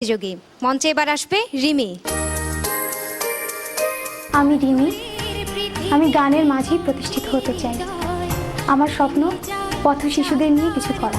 প্রতিযোগী মঞ্চে এবার আসবে রিমি। আমি রিমি। আমি গানের মাঝেই প্রতিষ্ঠিত হতে চাই। আমার স্বপ্ন পথ শিশুদের নিয়ে কিছু করা।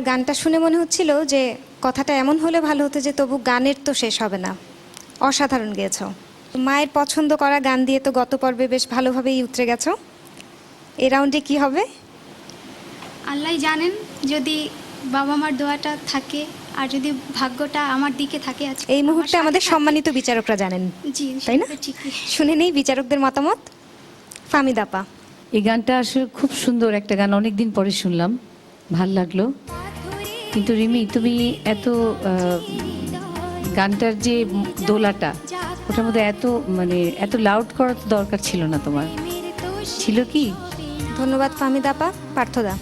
তোমার গানটা শুনে মনে হচ্ছিল যে কথাটা এমন হলে ভালো হতো যে তবু গানের তো শেষ হবে না। অসাধারণ গেয়েছো। মায়ের পছন্দ করা গান দিয়ে তো গত পর্বে বেশ ভালোভাবেই উতরে গেছো। এ রাউন্ডে কি হবে? আল্লাহ জানেন যদি বাবা মার দোয়াটা থাকে আর যদি ভাগ্যটা আমার দিকে থাকে আজকে এই মুহূর্তে আমাদের সম্মানিত বিচারকরা জানেন জি তাই না? শুনে নেই বিচারকদের মতামত? ফামিদাপা এই গানটা আসলে খুব সুন্দর একটা গান অনেক দিন পরে শুনলাম। ভালো লাগল। কিন্তু রিমি তুমি এত গানটার যে দোলাটা ওটার মধ্যে এত মানে এত লাউড করার তো দরকার ছিল না তোমার। ছিল কি? ধন্যবাদ ফামিদাপা পার্থদা।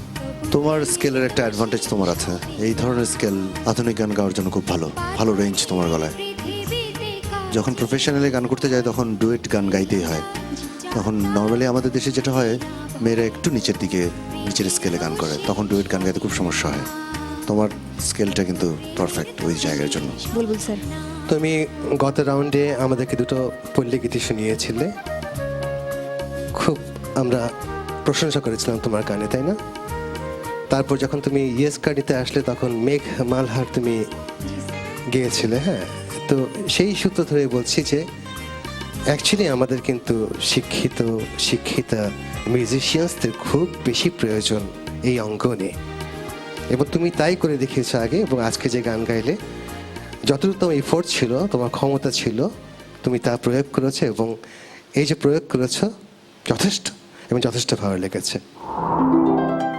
তোমার স্কেলের একটা অ্যাডভান্টেজ তোমার আছে। এই ধরনের স্কেল আধুনিক গান গাওয়ার জন্য খুব ভালো ভালো রেঞ্জ তোমার গলায়। যখন প্রফেশনালি গান করতে যায় তখন ডুয়েট গান গাইতেই হয়। তখন নর্মালি আমাদের দেশে যেটা হয় মেয়েরা একটু নিচের দিকে নিচের স্কেলে গান করে তখন ডুয়েট গান গাইতে খুব সমস্যা হয়। তোমার স্কেলটা কিন্তু পারফেক্ট ওই জায়গার জন্য। বুলবুল স্যার। তুমি গত রাউন্ডে আমাদেরকে দুটো পল্লী গীতি শুনিয়েছিলে। খুব আমরা প্রশংসা করেছিলাম তোমার গানে তাই না? তারপর যখন তুমি ইয়েস কার্ডিতে আসলে তখন মেঘ মালহার তুমি গেয়েছিলে হ্যাঁ? তো সেই সূত্র ধরে বলছি যে অ্যাকচুয়ালি আমাদের কিন্তু শিক্ষিত শিক্ষিতা মিউজিশিয়ানসদের খুব বেশি প্রয়োজন এই অঙ্গনে। এবং তুমি তাই করে দেখিয়েছো আগে এবং আজকে যে গান গাইলে, যতটুকু তোমার এফোর্ট ছিল, তোমার ক্ষমতা ছিল, তুমি তা প্রয়োগ করেছ এবং এই যে প্রয়োগ করেছ, যথেষ্ট এবং যথেষ্ট ভালো লেগেছে।